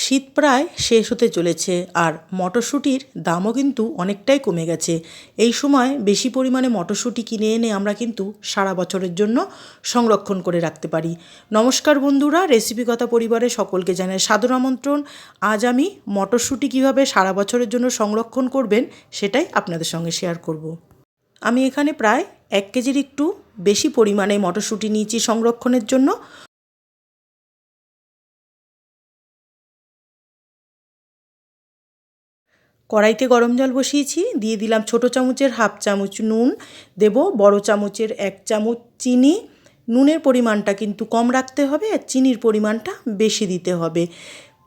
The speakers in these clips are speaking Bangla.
শীত প্রায় শেষ হতে চলেছে আর মটরশুঁটির দামও কিন্তু অনেকটাই কমে গেছে। এই সময় বেশি পরিমাণে মটরশুঁটি কিনে এনে আমরা কিন্তু সারা বছরের জন্য সংরক্ষণ করে রাখতে পারি। নমস্কার বন্ধুরা রেসিপিকথা পরিবারে সকলকে জানাই সাদর আমন্ত্রণ। আজ আমি মটরশুঁটি কীভাবে সারা বছরের জন্য সংরক্ষণ করবেন সেটাই আপনাদের সঙ্গে শেয়ার করব। আমি এখানে প্রায় এক কেজির একটু বেশি পরিমাণে মটরশুঁটি নিয়েছি সংরক্ষণের জন্য। কড়াইতে গরম জল বসিয়েছি, দিয়ে দিলাম ছোট চামচের হাফ চামচ নুন, দেব বড় চামচের এক চামচ চিনি। নুনের পরিমাণটা কিন্তু কম রাখতে হবে আর চিনির পরিমাণটা বেশি দিতে হবে।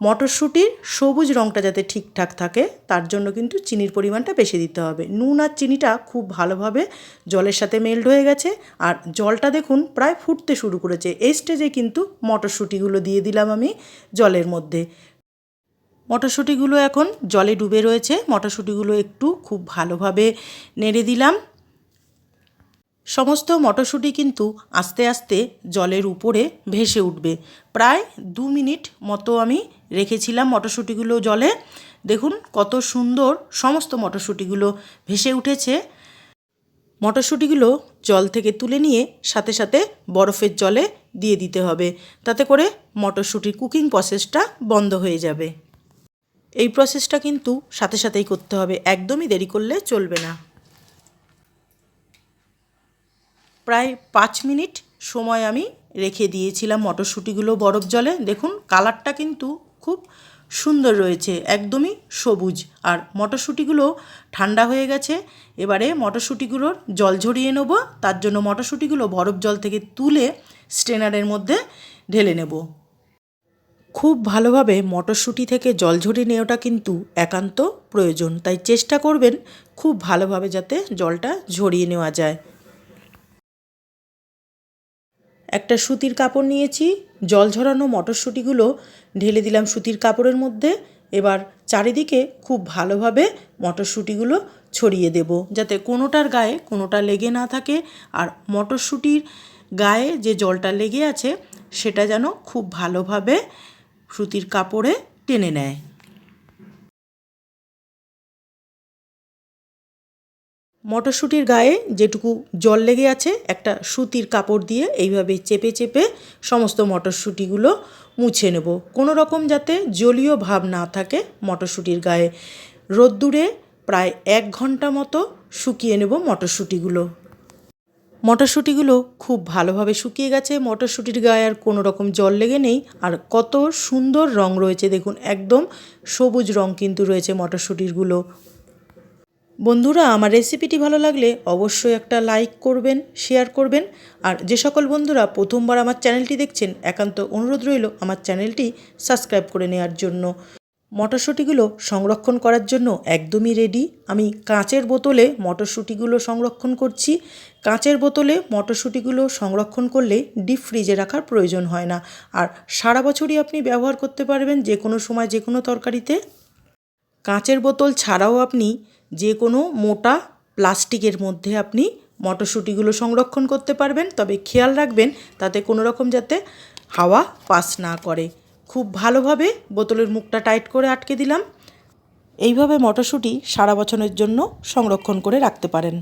মটরশুঁটির সবুজ রঙটা যাতে ঠিকঠাক থাকে, তার জন্য কিন্তু চিনির পরিমাণটা বেশি দিতে হবে। নুন আর চিনিটা খুব ভালোভাবে জলের সাথে মেল্ট হয়ে গেছে, আর জলটা দেখুন প্রায় ফুটতে শুরু করেছে। এই স্টেজে কিন্তু মটরশুঁটিগুলো দিয়ে দিলাম আমি জলের মধ্যে। মটরশুঁটিগুলো এখন জলে ডুবে রয়েছে। মটরশুঁটিগুলো একটু খুব ভালোভাবে নেড়ে দিলাম। সমস্ত মটরশুঁটি কিন্তু আস্তে আস্তে জলের উপরে ভেসে উঠবে। প্রায় দু মিনিট মতো আমি রেখেছিলাম মটরশুঁটিগুলো জলে। দেখুন কত সুন্দর সমস্ত মটরশুঁটিগুলো ভেসে উঠেছে। মটরশুঁটিগুলো জল থেকে তুলে নিয়ে সাথে সাথে বরফের জলে দিয়ে দিতে হবে। তাতে করে মটরশুঁটির কুকিং প্রসেসটা বন্ধ হয়ে যাবে। এই প্রসেসটা কিন্তু সাথে সাথেই করতে হবে। একদমই দেরি করলে চলবে না। প্রায় পাঁচ মিনিট সময় আমি রেখে দিয়েছিলাম মটরশুঁটিগুলো বরফ জলে। দেখুন, কালারটা কিন্তু খুব সুন্দর রয়েছে, একদমই সবুজ। আর মটরশুঁটিগুলো ঠান্ডা হয়ে গেছে, এবারে মটরশুঁটিগুলোর জল ঝরিয়ে নেব। তার জন্য মটরশুঁটিগুলো বরফ জল থেকে তুলে স্ট্রেনারের মধ্যে ঢেলে নেব। খুব ভালোভাবে মটরশুঁটি থেকে জল ঝরিয়ে নেওয়াটা কিন্তু একান্ত প্রয়োজন। তাই চেষ্টা করবেন খুব ভালোভাবে যাতে জলটা ঝরিয়ে নেওয়া যায়। একটা সুতির কাপড় নিয়েছি, জল ঝরানো মটরশুঁটিগুলো ঢেলে দিলাম সুতির কাপড়ের মধ্যে। এবার চারিদিকে খুব ভালোভাবে মটরশুঁটিগুলো ছড়িয়ে দেব, যাতে কোনোটার গায়ে কোনোটা লেগে না থাকে। আর মটরশুঁটির গায়ে যে জলটা লেগে আছে, সেটা যেন খুব ভালোভাবে সুতির কাপড়ে টেনে নেয়। মটরশুঁটির গায়ে যেটুকু জল লেগে আছে, একটা সুতির কাপড় দিয়ে এইভাবে চেপে চেপে সমস্ত মটরশুঁটিগুলো মুছে নেব। কোনো রকম যাতে জলীয় ভাব না থাকে মটরশুঁটির গায়ে। রোদ্দুরে প্রায় এক ঘণ্টা মতো শুকিয়ে নেব মটরশুঁটিগুলো। মটরশুঁটিগুলো খুব ভালোভাবে শুকিয়ে গেছে। মটরশুঁটির গায়ে আর কোনো রকম জল লেগে নেই। আর কত সুন্দর রং রয়েছে, দেখুন, একদম সবুজ রং কিন্তু রয়েছে মটরশুঁটিরগুলো। বন্ধুরা, আমার রেসিপিটি ভালো লাগলে অবশ্যই একটা লাইক করবেন, শেয়ার করবেন। আর যে সকল বন্ধুরা প্রথমবার আমার চ্যানেলটি দেখছেন, একান্ত অনুরোধ রইল আমার চ্যানেলটি সাবস্ক্রাইব করে নেওয়ার জন্য। মটরশুঁটিগুলো সংরক্ষণ করার জন্য একদমই রেডি আমি কাঁচের বোতলে মটরশুঁটিগুলো সংরক্ষণ করছি। কাঁচের বোতলে মটরশুঁটিগুলো সংরক্ষণ করলে ডিপ ফ্রিজে রাখার প্রয়োজন হয় না। আর সারা বছরই আপনি ব্যবহার করতে পারবেন যে কোনো সময় যে কোনো তরকারিতে। কাঁচের বোতল ছাড়াও আপনি যে কোনো মোটা প্লাস্টিকের মধ্যে আপনি মটরশুঁটিগুলো সংরক্ষণ করতে পারবেন। তবে খেয়াল রাখবেন, তাতে কোনো রকম যাতে হাওয়া পাস না করে। খুব ভালোভাবে বোতলের মুখটা টাইট করে আটকে দিলাম। এইভাবে মটরশুঁটি সারা বছরের জন্য সংরক্ষণ করে রাখতে পারেন।